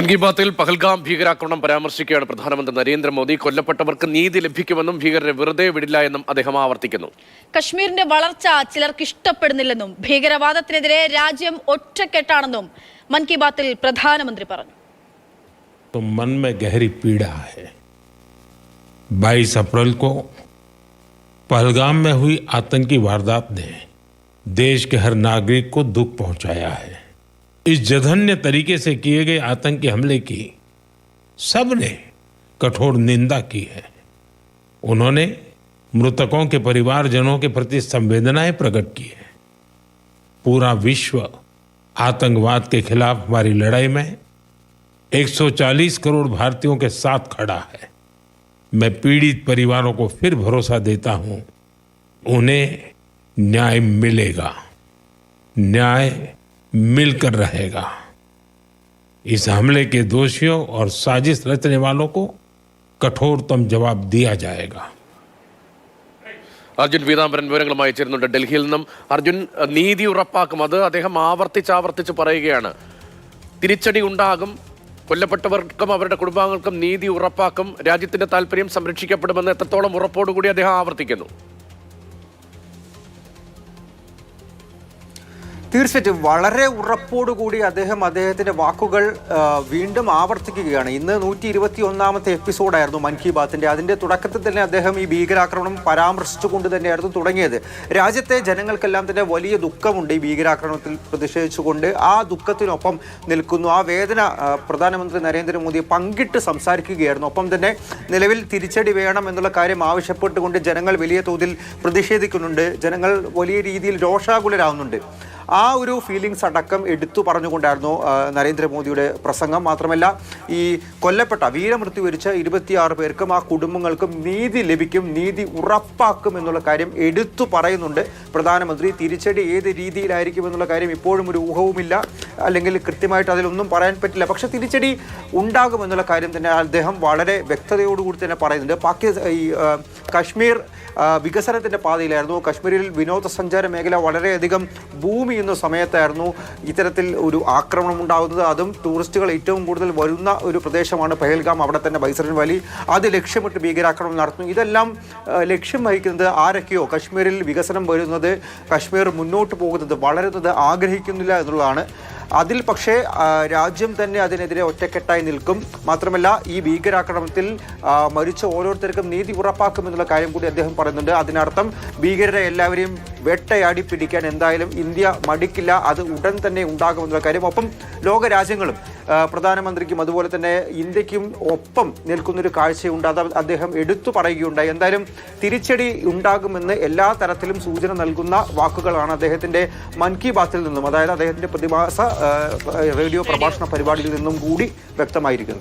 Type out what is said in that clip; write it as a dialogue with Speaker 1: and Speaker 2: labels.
Speaker 1: മൻ കി ബാത്തിൽ പഹൽഗാം ഭീകരാക്രമണം പരാമർശിക്കുകയാണ് പ്രധാനമന്ത്രി നരേന്ദ്രമോദി കൊല്ലപ്പെട്ടവർക്ക് നീതി ലഭിക്കുമെന്നും ഭീകരരെ വെറുതെ വിടില്ല എന്നും അദ്ദേഹം ആവർത്തിക്കുന്നു
Speaker 2: കശ്മീരിന്റെ വളർച്ച ചിലർക്ക് ഇഷ്ടപ്പെടുന്നില്ലെന്നും ഭീകരവാദത്തിനെതിരെ രാജ്യം ഒറ്റക്കെട്ടാണെന്നും മൻ കി ബാത്തിൽ പ്രധാനമന്ത്രി പറഞ്ഞു
Speaker 3: तो मन में गहरी पीड़ा है 22 अप्रैल को पहलगाम में हुई आतंकी वारदात ने देश के हर नागरिक को दुख पहुंचाया है इस जघन्य तरीके से किए गए आतंकी हमले की सबने कठोर निंदा की है। उन्होंने मृतकों के परिवारजनों के प्रति संवेदनाएँ प्रकट की है। पूरा विश्व आतंकवाद के खिलाफ हमारी लड़ाई में 140 करोड़ भारतीयों के साथ खड़ा है। मैं पीड़ित परिवारों को फिर भरोसा देता हूँ, उन्हें न्याय मिलेगा। न्याय मिलकर रहेगा इस हमले के दोषियों और साजिश रचने वालों को कठोरतम जवाब दिया जाएगा
Speaker 1: അർജുൻ പീതാംബരൻ വിവരങ്ങളുമായി ചേരുന്നുണ്ട് ഡൽഹിയിൽ നിന്നും അർജുൻ നീതി ഉറപ്പാക്കും അത് അദ്ദേഹം ആവർത്തിച്ച് ആവർത്തിച്ച് പറയുകയാണ് തിരിച്ചടി ഉണ്ടാകും കൊല്ലപ്പെട്ടവർക്കും അവരുടെ കുടുംബാംഗങ്ങൾക്കും നീതി ഉറപ്പാക്കും രാജ്യത്തിന്റെ താല്പര്യം സംരക്ഷിക്കപ്പെടുമെന്ന് എത്രത്തോളം ഉറപ്പോടുകൂടി അദ്ദേഹം ആവർത്തിക്കുന്നു
Speaker 4: തീർച്ചയായിട്ടും വളരെ ഉറപ്പോടുകൂടി അദ്ദേഹം അദ്ദേഹത്തിന്റെ വാക്കുകൾ വീണ്ടും ആവർത്തിക്കുകയാണ്. ഇന്ന് നൂറ്റി ഇരുപത്തി ഒന്നാമത്തെ എപ്പിസോഡായിരുന്നു മൻ കി ബാത്തിന്റെ. അതിന്റെ തുടക്കത്തിൽ തന്നെ അദ്ദേഹം ഈ ഭീകരാക്രമണം പരാമർശിച്ചുകൊണ്ട് തന്നെയായിരുന്നു തുടങ്ങിയത്. രാജ്യത്തെ ജനങ്ങൾക്കെല്ലാം തന്നെ വലിയ ദുഃഖമുണ്ട് ഈ ഭീകരാക്രമണത്തിൽ പ്രതിഷേധിച്ചുകൊണ്ട്. ആ ദുഃഖത്തിനൊപ്പം നിൽക്കുന്നു. ആ വേദന പ്രധാനമന്ത്രി നരേന്ദ്രമോദി പങ്കിട്ട് സംസാരിക്കുകയായിരുന്നു. ഒപ്പം തന്നെ നിലവിൽ തിരിച്ചടി വേണം എന്നുള്ള കാര്യം ആവശ്യപ്പെട്ടുകൊണ്ട് ജനങ്ങൾ വലിയ തോതിൽ പ്രതിഷേധിക്കുന്നുണ്ട്. ജനങ്ങൾ വലിയ രീതിയിൽ രോഷാകുലരാകുന്നുണ്ട്. ആ ഒരു ഫീലിങ്സ് അടക്കം എടുത്തു പറഞ്ഞുകൊണ്ടായിരുന്നു നരേന്ദ്രമോദിയുടെ പ്രസംഗം. മാത്രമല്ല ഈ കൊല്ലപ്പെട്ട വീരമൃത്യു വരിച്ച ഇരുപത്തിയാറ് പേർക്കും ആ കുടുംബങ്ങൾക്കും നീതി ലഭിക്കും നീതി ഉറപ്പാക്കും എന്നുള്ള കാര്യം എടുത്തു പറയുന്നുണ്ട്. പ്രധാനമന്ത്രി തിരിച്ചടി ഏത് രീതിയിലായിരിക്കും എന്നുള്ള കാര്യം ഇപ്പോഴും ഒരു ഊഹവുമില്ല. അല്ലെങ്കിൽ കൃത്യമായിട്ട് അതിലൊന്നും പറയാൻ പറ്റില്ല. പക്ഷെ തിരിച്ചടി ഉണ്ടാകും എന്നുള്ള കാര്യം തന്നെ അദ്ദേഹം വളരെ വ്യക്തതയോടുകൂടി തന്നെ പറയുന്നുണ്ട്. പാകിസ്ഥാൻ ഈ കശ്മീർ വികസനത്തിന്റെ പാതയിലായിരുന്നു. കശ്മീരിൽ വിനോദസഞ്ചാര മേഖല വളരെയധികം ഭൂമി എന്ന സമയത്തായിരുന്നു ഇത്തരത്തിൽ ഒരു ആക്രമണം ഉണ്ടാകുന്നത്. അതും ടൂറിസ്റ്റുകൾ ഏറ്റവും കൂടുതൽ വരുന്ന ഒരു പ്രദേശമാണ് പഹൽഗാം. അവിടെ തന്നെ ബൈസറിൻ വാലി അത് ലക്ഷ്യമിട്ട് ഭീകരാക്രമണം നടത്തുന്നു. ഇതെല്ലാം ലക്ഷ്യം വഹിക്കുന്നത് ആരൊക്കെയോ? കശ്മീരിൽ വികസനം വരുന്നത് കശ്മീർ മുന്നോട്ട് പോകുന്നത് വളരുന്നത് ആഗ്രഹിക്കുന്നില്ല എന്നുള്ളതാണ് അതിൽ പക്ഷേ രാജ്യം തന്നെ അതിനെതിരെ ഒറ്റക്കെട്ടായി നിൽക്കും. മാത്രമല്ല ഈ ഭീകരാക്രമണത്തിൽ മരിച്ച ഓരോരുത്തർക്കും നീതി ഉറപ്പാക്കും എന്നുള്ള കാര്യം കൂടി അദ്ദേഹം പറയുന്നുണ്ട്. അതിനർത്ഥം ഭീകരരെ എല്ലാവരെയും വേട്ടയാടി പിടിക്കാൻ എന്തായാലും ഇന്ത്യ മടിക്കില്ല. അത് ഉടൻ തന്നെ ഉണ്ടാകുമെന്നുള്ള കാര്യം. ഒപ്പം ലോക രാജ്യങ്ങളും ആ, പ്രധാനമന്ത്രിക്കും അതുപോലെ തന്നെ ഇന്ത്യക്കും ഒപ്പം നിൽക്കുന്നൊരു കാഴ്ചയുണ്ട്. അത് അദ്ദേഹം എടുത്തു പറയുകയുണ്ടായി. എന്തായാലും തിരിച്ചടി ഉണ്ടാകുമെന്ന് എല്ലാ തരത്തിലും സൂചന നൽകുന്ന വാക്കുകളാണ് അദ്ദേഹത്തിന്റെ മൻ കി ബാത്തിൽ നിന്നും അതായത് അദ്ദേഹത്തിന്റെ പ്രതിമാസ റേഡിയോ പ്രഭാഷണ പരിപാടിയിൽ നിന്നും കൂടി വ്യക്തമായിരിക്കുന്നത്.